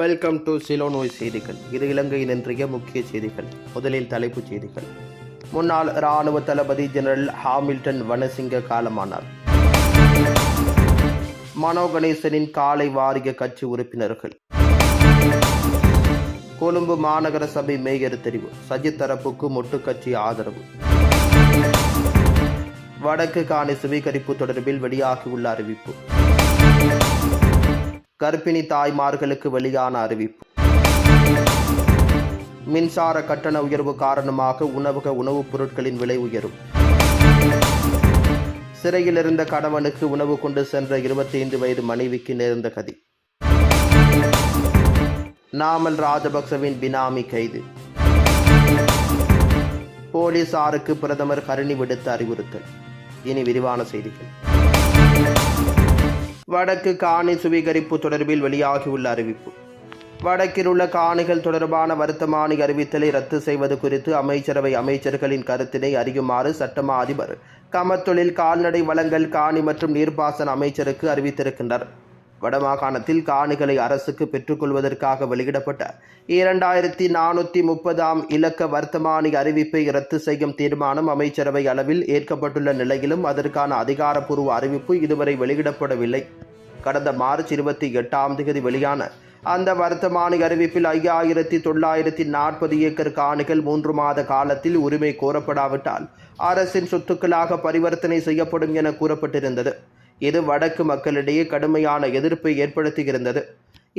Welcome to silo நோய் செய்திகள் இது இலங்கையின் இன்றைய முக்கிய செய்திகள். முதலில் தலைப்புச் செய்திகள். முன்னாள் இராணுவ தளபதி ஜெனரல் ஹாமில்டன் வனசிங்க காலமானார். மனோ கணேசனின் காலை வாரிய கட்சி உறுப்பினர்கள். கொழும்பு மாநகர சபை மேயர் தெரிவு. சஜித் தரப்புக்கு மொட்டுக்கட்சி ஆதரவு. வடக்கு காணி சுவீகரிப்பு தொடர்பில் வெளியாகியுள்ள அறிவிப்பு. கர்ப்பிணி தாய்மார்களுக்கு வெளியான அறிவிப்பு. மின்சார கட்டண உயர்வு காரணமாக உணவக உணவுப் பொருட்களின் விலை உயரும். சிறையில் இருந்த கணவனுக்கு உணவு கொண்டு சென்ற 25 வயது மனைவிக்கு நேர்ந்த கதி. நாமல் ராஜபக்சவின் பினாமி கைது. போலீசாருக்கு பிரதமர் கருணி விடுத்த அறிவுறுத்தல். இனி விரிவான செய்திகள். வடக்கு காணி சுவீகரிப்பு தொடர்பில் வெளியாகியுள்ள அறிவிப்பு. வடக்கில் உள்ள காணிகள் தொடர்பான வர்த்தமானி அறிவித்தலை ரத்து செய்வது குறித்து அமைச்சரவை அமைச்சர்களின் கருத்தினை அறியுமாறு சட்டமா அதிபர் கமத்தொழில் கால்நடை வளங்கள் காணி மற்றும் நீர்ப்பாசன அமைச்சருக்கு அறிவித்திருக்கின்றார். வடமாகாணத்தில் காணிகளை அரசுக்கு பெற்றுக்கொள்வதற்காக வெளியிடப்பட்ட இரண்டாயிரத்தி நானூற்றி முப்பதாம் இலக்க வர்த்தமானி அறிவிப்பை ரத்து செய்யும் தீர்மானம் அமைச்சரவை அளவில் ஏற்கப்பட்டுள்ள நிலையிலும் அதற்கான அதிகாரப்பூர்வ அறிவிப்பு இதுவரை வெளியிடப்படவில்லை. கடந்த மார்ச் இருபத்தி எட்டாம் தேதி வெளியான அந்த வர்த்தமானி அறிவிப்பில் ஐயாயிரத்தி தொள்ளாயிரத்தி நாற்பது ஏக்கர் காணிகள் மூன்று மாத காலத்தில் உரிமை கோரப்படாவிட்டால் அரசின் சொத்துக்களாக பரிவர்த்தனை செய்யப்படும் என கூறப்பட்டிருந்தது. இது வடக்கு மக்களிடையே கடுமையான எதிர்ப்பை ஏற்படுத்தியிருந்தது.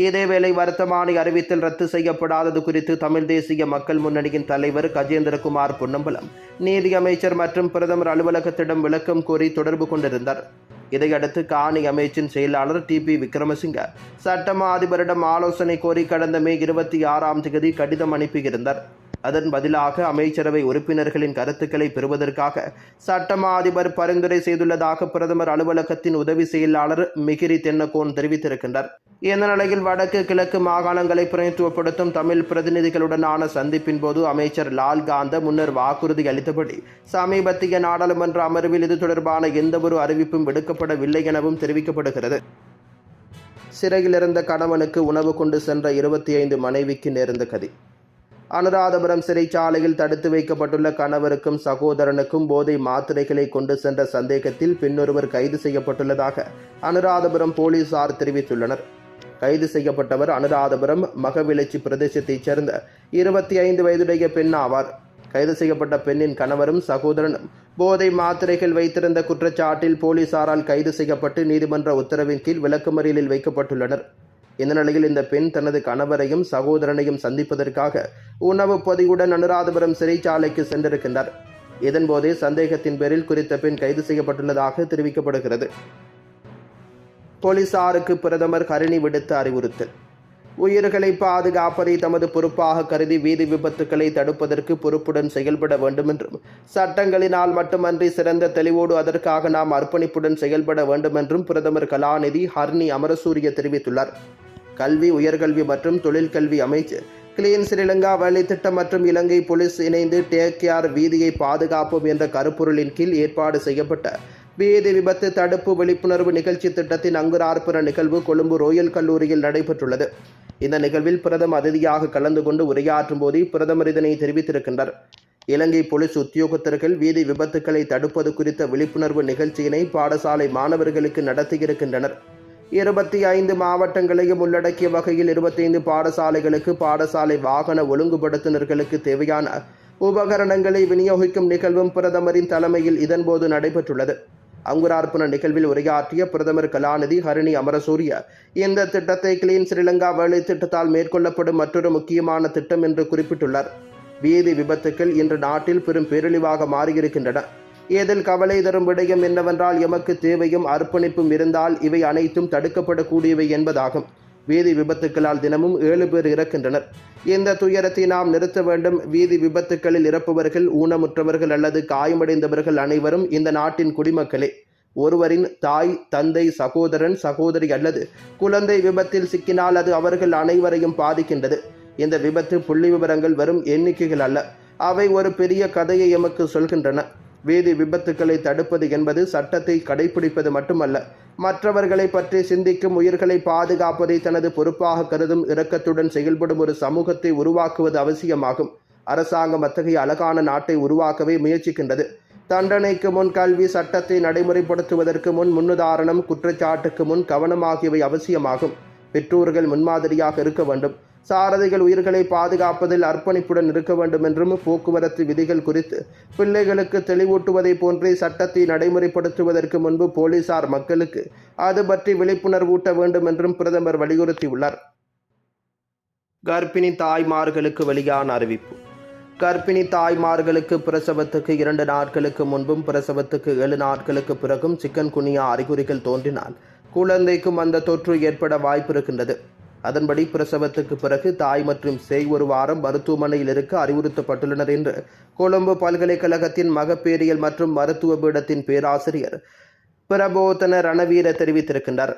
இதேவேளை வர்த்தமானி அறிவித்தல் ரத்து செய்யப்படாதது குறித்து தமிழ் தேசிய மக்கள் முன்னணியின் தலைவர் கஜேந்திரகுமார் பொன்னம்பலம் நீதியமைச்சர் மற்றும் பிரதமர் அலுவலகத்திடம் விளக்கம் கோரி தொடர்பு கொண்டிருந்தார். இதையடுத்து காணி அமைச்சின் செயலாளர் டி பி விக்ரமசிங்க சட்டமா அதிபரிடம் ஆலோசனை கோரி கடந்த மே இருபத்தி ஆறாம் தேதி கடிதம் அனுப்பியிருந்தார். அதன் பதிலாக அமைச்சரவை உறுப்பினர்களின் கருத்துக்களை பெறுவதற்காக சட்டமா அதிபர் பரிந்துரை செய்துள்ளதாக பிரதமர் அலுவலகத்தின் உதவி செயலாளர் மிகிரி தென்னகோன் தெரிவித்திருக்கின்றார். இந்த நிலையில் வடக்கு கிழக்கு மாகாணங்களை பிரதிநிதித்துவப்படுத்தும் தமிழ் பிரதிநிதிகளுடனான சந்திப்பின் போது அமைச்சர் லால் காந்த முன்னர் வாக்குறுதி அளித்தபடி சமீபத்திய நாடாளுமன்ற அமர்வில் இது தொடர்பான எந்தவொரு அறிவிப்பும் விடுக்கப்படவில்லை எனவும் தெரிவிக்கப்படுகிறது. சிறையில் இருந்த கணவனுக்கு உணவு கொண்டு சென்ற இருபத்தி ஐந்து மனைவிக்கு நேர்ந்த கதி. அனுராதபுரம் சிறைச்சாலையில் தடுத்து வைக்கப்பட்டுள்ள கணவருக்கும் சகோதரனுக்கும் போதை மாத்திரைகளை கொண்டு சென்ற சந்தேகத்தில் பின்னொருவர் கைது செய்யப்பட்டுள்ளதாக அனுராதபுரம் போலீசார் தெரிவித்துள்ளனர். கைது செய்யப்பட்டவர் அனுராதபுரம் மகவிளச்சி பிரதேசத்தைச் சேர்ந்த இருபத்தி ஐந்து வயதுடைய பெண் ஆவார். கைது செய்யப்பட்ட பெண்ணின் கணவரும் சகோதரனும் போதை மாத்திரைகள் வைத்திருந்த குற்றச்சாட்டில் போலீசாரால் கைது செய்யப்பட்டு நீதிமன்ற உத்தரவின் கீழ் விளக்குமறியலில் வைக்கப்பட்டுள்ளனர். இந்த நிலையில் இந்த பெண் தனது கணவரையும் சகோதரனையும் சந்திப்பதற்காக உணவு பொதியுடன் அனுராதபுரம் சிறைச்சாலைக்கு சென்றிருக்கின்றார். இதன்போதே சந்தேகத்தின் பேரில் குறித்த பெண் கைது செய்யப்பட்டுள்ளதாக தெரிவிக்கப்படுகிறது. போலீசாருக்கு பிரதமர் கருணி விடுத்து அறிவுறுத்தல். உயிர்களை பாதுகாப்பதை தமது பொறுப்பாக கருதி வீதி விபத்துக்களை தடுப்பதற்கு பொறுப்புடன் செயல்பட வேண்டும் என்றும் சட்டங்களினால் மட்டுமன்றி சிறந்த தெளிவோடு அதற்காக நாம் அர்ப்பணிப்புடன் செயல்பட வேண்டும் என்றும் பிரதமர் கலாநிதி ஹர்னி அமரசூரிய தெரிவித்துள்ளார். கல்வி உயர்கல்வி மற்றும் தொழிற்கல்வி அமைச்சர் கிளீன் ஸ்ரீலங்கா வேலை திட்டம் மற்றும் இலங்கை போலீஸ் இணைந்து டேக் கேர் வீதியை பாதுகாப்போம் என்ற கருப்பொருளின் கீழ் ஏற்பாடு செய்யப்பட்ட வீதி விபத்து தடுப்பு விழிப்புணர்வு நிகழ்ச்சி திட்டத்தின் அங்குரார்ப்பண நிகழ்வு கொழும்பு ரோயல் கல்லூரியில் நடைபெற்றுள்ளது. இந்த நிகழ்வில் பிரதம அதிதியாக கலந்து கொண்டு உரையாற்றும் போது பிரதமர் இதனை தெரிவித்திருக்கின்றார். இலங்கை போலீஸ் உத்தியோகத்தர்கள் வீதி விபத்துக்களை தடுப்பது குறித்த விழிப்புணர்வு நிகழ்ச்சியினை பாடசாலை மாணவர்களுக்கு நடத்தியிருக்கின்றனர். இருபத்தி ஐந்து மாவட்டங்களையும் உள்ளடக்கிய வகையில் இருபத்தைந்து பாடசாலைகளுக்கு பாடசாலை வாகன ஒழுங்குபடுத்துனர்களுக்கு தேவையான உபகரணங்களை விநியோகிக்கும் நிகழ்வும் பிரதமரின் தலைமையில் இதன்போது நடைபெற்றுள்ளது. அங்குரார்ப்பண நிகழ்வில் உரையாற்றிய பிரதமர் கலாநிதி ஹரிணி அமரசூரிய இந்த திட்டத்தை கிளீன் ஸ்ரீலங்கா வேலை திட்டத்தால் மேற்கொள்ளப்படும் மற்றொரு முக்கியமான திட்டம் என்று குறிப்பிட்டுள்ளார். வீதி விபத்துக்கள் இன்று நாட்டில் பெரும் பேரழிவாக மாறியிருக்கின்றன. இதில் கவலை தரும் விடயம் என்னவென்றால் எமக்கு தேவையும் அர்ப்பணிப்பும் இருந்தால் இவை அனைத்தும் தடுக்கப்படக்கூடியவை என்பதாகும். வீதி விபத்துக்களால் தினமும் ஏழு பேர் இறக்கின்றனர். இந்த துயரத்தை நாம் நிறுத்த வேண்டும். வீதி விபத்துக்களில் இறப்பவர்கள் ஊனமுற்றவர்கள் அல்லது காயமடைந்தவர்கள் அனைவரும் இந்த நாட்டின் குடிமக்களே. ஒருவரின் தாய் தந்தை சகோதரன் சகோதரி அல்லது குழந்தை விபத்தில் சிக்கினால் அது அவர்கள் அனைவரையும் பாதிக்கின்றது. இந்த விபத்து புள்ளி விவரங்கள் வரும் எண்ணிக்கைகள் அல்ல. அவை ஒரு பெரிய கதையை எமக்கு சொல்கின்றன. வீதி விபத்துக்களை தடுப்பது என்பது சட்டத்தை கடைபிடிப்பது மட்டுமல்ல மற்றவர்களை பற்றி சிந்திக்கும் உயிர்களை பாதுகாப்பதை தனது பொறுப்பாக கருதும் இரக்கத்துடன் செயல்படும் ஒரு சமூகத்தை உருவாக்குவது அவசியமாகும். அரசாங்கம் அத்தகைய அழகான நாட்டை உருவாக்கவே முயற்சிக்கின்றது. தண்டனைக்கு முன் கல்வி சட்டத்தை நடைமுறைப்படுத்துவதற்கு முன் முன்னுதாரணம் குற்றச்சாட்டுக்கு முன் கவனம் ஆகியவை அவசியமாகும். பெற்றோர்கள் முன்மாதிரியாக இருக்க வேண்டும். சாரதிகள் உயிர்களை பாதுகாப்பதில் அர்ப்பணிப்புடன் இருக்க வேண்டும் என்றும் போக்குவரத்து விதிகள் குறித்து பிள்ளைகளுக்கு தெளிவூட்டுவதை போன்றே சட்டத்தை நடைமுறைப்படுத்துவதற்கு முன்பு போலீசார் மக்களுக்கு அது பற்றி விழிப்புணர்வூட்ட வேண்டும் என்றும் பிரதமர் வலியுறுத்தியுள்ளார். கர்ப்பிணி தாய்மார்களுக்கு வெளியான அறிவிப்பு. கர்ப்பிணி தாய்மார்களுக்கு பிரசவத்துக்கு இரண்டு நாட்களுக்கு முன்பும் பிரசவத்துக்கு ஏழு நாட்களுக்கு பிறகும் சிக்கன் குனியா அறிகுறிகள் தோன்றினால் குழந்தைக்கும் அந்த தொற்று ஏற்பட வாய்ப்பு இருக்கின்றது. அதன்படி பிரசவத்துக்கு பிறகு தாய் மற்றும் சேய் ஒரு வாரம் மருத்துவமனையில் இருக்க அறிவுறுத்தப்பட்டுள்ளனர் என்று கொழும்பு பல்கலைக்கழகத்தின் மகப்பேறியல் மற்றும் மருத்துவ பீடத்தின் பேராசிரியர் பிரபோதன ரணவீர தெரிவித்திருக்கின்றார்.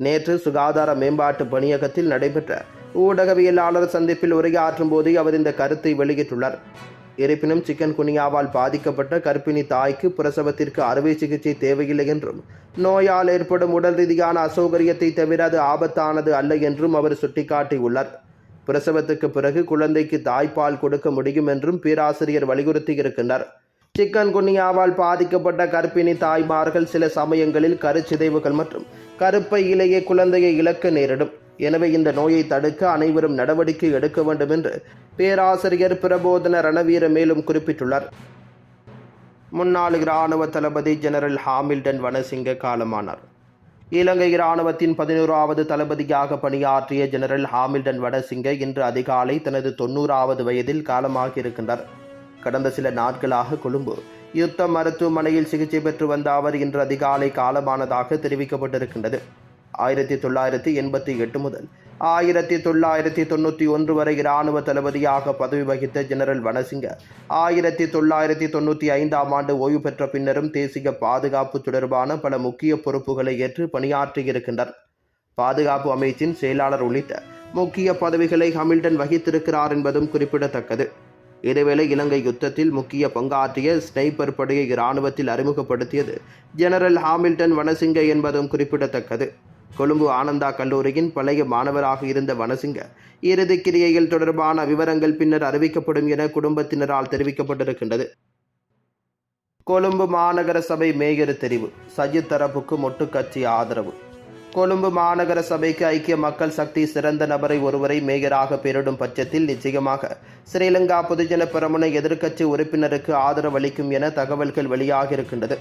நேற்று சுகாதார மேம்பாட்டு பணியகத்தில் நடைபெற்ற ஊடகவியலாளர் சந்திப்பில் உரையாற்றும் போது அவர் இந்த கருத்தை வெளியிட்டுள்ளார். இருப்பினும் சிக்கன் குனியாவால் பாதிக்கப்பட்ட கர்ப்பிணி தாய்க்கு பிரசவத்திற்கு அறுவை சிகிச்சை தேவையில்லை என்றும் நோயால் ஏற்படும் உடல் ரீதியான அசௌகரியத்தை தவிர அது ஆபத்தானது அல்ல என்றும் அவர் சுட்டிக்காட்டியுள்ளார். பிரசவத்துக்கு பிறகு குழந்தைக்கு தாய்ப்பால் கொடுக்க முடியும் என்றும் பேராசிரியர் வலியுறுத்தி இருக்கின்றார். சிக்கன் குனியாவால் பாதிக்கப்பட்ட கர்ப்பிணி தாய்மார்கள் சில சமயங்களில் கருச்சிதைவுகள் மற்றும் கருப்பையிலேயே குழந்தையை இழக்க நேரிடும். எனவே இந்த நோயை தடுக்க அனைவரும் நடவடிக்கை எடுக்க வேண்டும் என்று பேராசிரியர் பிரபோதன ரணவீர மேலும் குறிப்பிட்டுள்ளார். முன்னாள் இராணுவ தளபதி ஜெனரல் ஹாமில்டன் வனசிங்க காலமானார். இலங்கை இராணுவத்தின் பதினோராவது தளபதியாக பணியாற்றிய ஜெனரல் ஹாமில்டன் வடசிங்க இன்று அதிகாலை தனது தொண்ணூறாவது வயதில் காலமாகியிருக்கின்றார். கடந்த சில நாட்களாக கொழும்பு யுத்த மருத்துவமனையில் சிகிச்சை பெற்று வந்த அவர் இன்று அதிகாலை காலமானதாக தெரிவிக்கப்பட்டிருக்கின்றது. ஆயிரத்தி தொள்ளாயிரத்தி எண்பத்தி எட்டு முதல் ஆயிரத்தி தொள்ளாயிரத்தி தொண்ணூற்றி ஒன்று வரை இராணுவ தளபதியாக பதவி வகித்த ஜெனரல் வனசிங்க. ஆயிரத்தி தொள்ளாயிரத்தி தொண்ணூற்றி ஐந்தாம் ஆண்டு ஓய்வு பெற்ற பின்னரும் தேசிய பாதுகாப்பு தொடர்பான பல முக்கிய பொறுப்புகளை ஏற்று பணியாற்றியிருக்கின்றனர். பாதுகாப்பு அமைச்சின் செயலாளர் உள்ளிட்ட முக்கிய பதவிகளை ஹமில்டன் வகித்திருக்கிறார் என்பதும் குறிப்பிடத்தக்கது. இதேவேளை இலங்கை யுத்தத்தில் முக்கிய பங்காற்றிய ஸ்னைப்பர் படையை இராணுவத்தில் அறிமுகப்படுத்தியது ஜெனரல் ஹாமில்டன் வனசிங்க என்பதும் குறிப்பிடத்தக்கது. கொழும்பு ஆனந்தா கல்லூரியின் பழைய மாணவராக இருந்த வனசிங்க இறுதி கிரியைகள் தொடர்பான விவரங்கள் பின்னர் அறிவிக்கப்படும் என குடும்பத்தினரால் தெரிவிக்கப்பட்டிருக்கின்றது. கொழும்பு மாநகர சபை மேயர் தெரிவு சஜித் தரப்புக்கு மொட்டு கட்சி ஆதரவு. கொழும்பு மாநகர சபைக்கு ஐக்கிய மக்கள் சக்தி சிறந்த நபரை ஒருவரை மேயராக பெயரிடும் பட்சத்தில் நிச்சயமாக ஸ்ரீலங்கா பொதுஜன பெரமுன எதிர்க்கட்சி உறுப்பினருக்கு ஆதரவு அளிக்கும் என தகவல்கள் வெளியாகியிருக்கின்றது.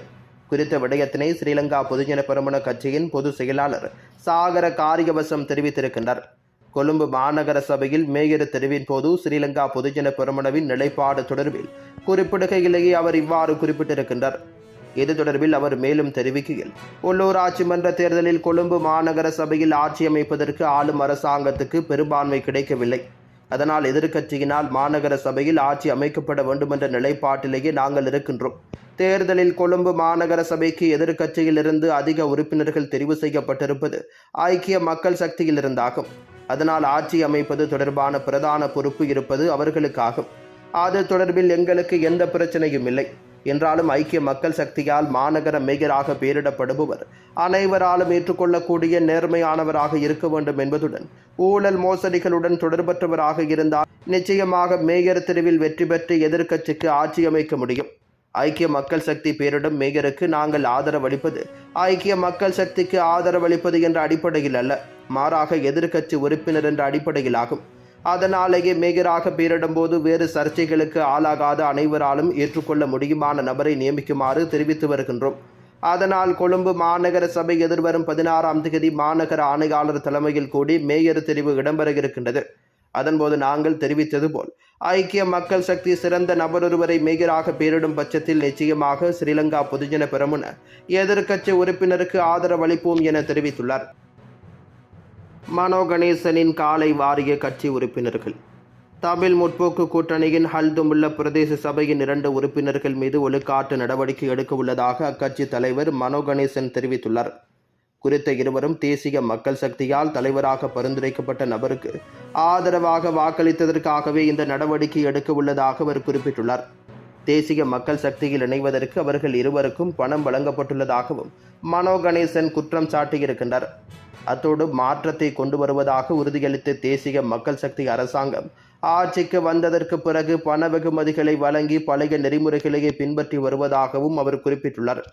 குறித்த விடயத்தினை ஸ்ரீலங்கா பொதுஜன பெரமுன கட்சியின் பொதுச் செயலாளர் சாகர காரியவசம் தெரிவித்திருக்கின்றார். கொழும்பு மாநகர சபையில் மேயர் தெரிவின் போது ஸ்ரீலங்கா பொதுஜன பெருமணவின் நிலைப்பாடு தொடர்பில் குறிப்பிடுகையிலேயே அவர் இவ்வாறு குறிப்பிட்டிருக்கின்றார். இது தொடர்பில் அவர் மேலும் தெரிவிக்கையில் உள்ளூராட்சி மன்ற தேர்தலில் கொழும்பு மாநகர சபையில் ஆட்சி அமைப்பதற்கு ஆளும் அரசாங்கத்துக்கு பெரும்பான்மை கிடைக்கவில்லை. அதனால் எதிர்க்கட்சியினால் மாநகர சபையில் ஆட்சி அமைக்கப்பட வேண்டுமென்ற நிலைப்பாட்டிலேயே நாங்கள் இருக்கின்றோம். தேர்தலில் கொழும்பு மாநகர சபைக்கு எதிர்க்கட்சியிலிருந்து அதிக உறுப்பினர்கள் தெரிவு செய்யப்பட்டிருப்பது ஐக்கிய மக்கள் சக்தியிலிருந்தாகும். அதனால் ஆட்சி அமைப்பது தொடர்பான பிரதான பொறுப்பு இருப்பது அவர்களுக்காகும். அது தொடர்பில் எங்களுக்கு எந்த பிரச்சனையும் இல்லை. என்றாலும் ஐக்கிய மக்கள் சக்தியால் மாநகர மேயராக பெயரிடப்படுபவர் அனைவராலும் ஏற்றுக்கொள்ளக்கூடிய நேர்மையானவராக இருக்க வேண்டும் என்பதுடன் ஊழல் மோசடிகளுடன் தொடர்பற்றவராக இருந்தால் நிச்சயமாக மேயர் தெருவில் வெற்றி பெற்று எதிர்க்கட்சிக்கு ஆட்சி அமைக்க முடியும். ஐக்கிய மக்கள் சக்தி பேரிடம் மேயருக்கு நாங்கள் ஆதரவளிப்பது ஐக்கிய மக்கள் சக்திக்கு ஆதரவளிப்பது என்ற அடிப்படையில் அல்ல மாறாக எதிர்க்கட்சி உறுப்பினர் என்ற அடிப்படையில் ஆகும். அதனாலேயே மேயராக பேரிடும்போது வேறு சர்ச்சைகளுக்கு ஆளாகாத அனைவராலும் ஏற்றுக்கொள்ள முடியுமான நபரை நியமிக்குமாறு தெரிவித்து வருகின்றோம். அதனால் கொழும்பு மாநகர சபை எதிர்வரும் பதினாறாம் தேதி மாநகர ஆணையாளர் தலைமையில் கூடி மேயர் தெரிவு இடம்பெற இருக்கின்றது. அதன்போது நாங்கள் தெரிவித்தது போல் ஐக்கிய மக்கள் சக்தி சிறந்த நபரொருவரை மேயராக பேரிடும் பட்சத்தில் நிச்சயமாக ஸ்ரீலங்கா பொதுஜன பெரமுன எதிர்க்கட்சி உறுப்பினருக்கு ஆதரவளிப்போம் என தெரிவித்துள்ளார். மனோ கணேசனின் காலை வாரிய கட்சி உறுப்பினர்கள். தமிழ் முற்போக்கு கூட்டணியின் ஹல்துமுல்ல பிரதேச சபையின் இரண்டு உறுப்பினர்கள் மீது ஒழுக்காட்டு நடவடிக்கை எடுக்க உள்ளதாக அக்கட்சி தலைவர் மனோ கணேசன் தெரிவித்துள்ளார். குறித்த இருவரும் தேசிய மக்கள் சக்தியால் தலைவராக பரிந்துரைக்கப்பட்ட நபருக்கு ஆதரவாக வாக்களித்ததற்காகவே இந்த நடவடிக்கை எடுக்க உள்ளதாக அவர் குறிப்பிட்டுள்ளார். தேசிய மக்கள் சக்தியில் இணைவதற்கு அவர்கள் இருவருக்கும் பணம் வழங்கப்பட்டுள்ளதாகவும் மனோ கணேசன் குற்றம் சாட்டியிருக்கின்றார். அத்தோடு மாற்றத்தை கொண்டு வருவதாக உறுதியளித்த தேசிய மக்கள் சக்தி அரசாங்கம் ஆட்சிக்கு வந்ததற்கு பிறகு பண வெகுமதிகளை வழங்கி பழைய நெறிமுறைகளையே பின்பற்றி வருவதாகவும் அவர் குறிப்பிட்டுள்ளார்.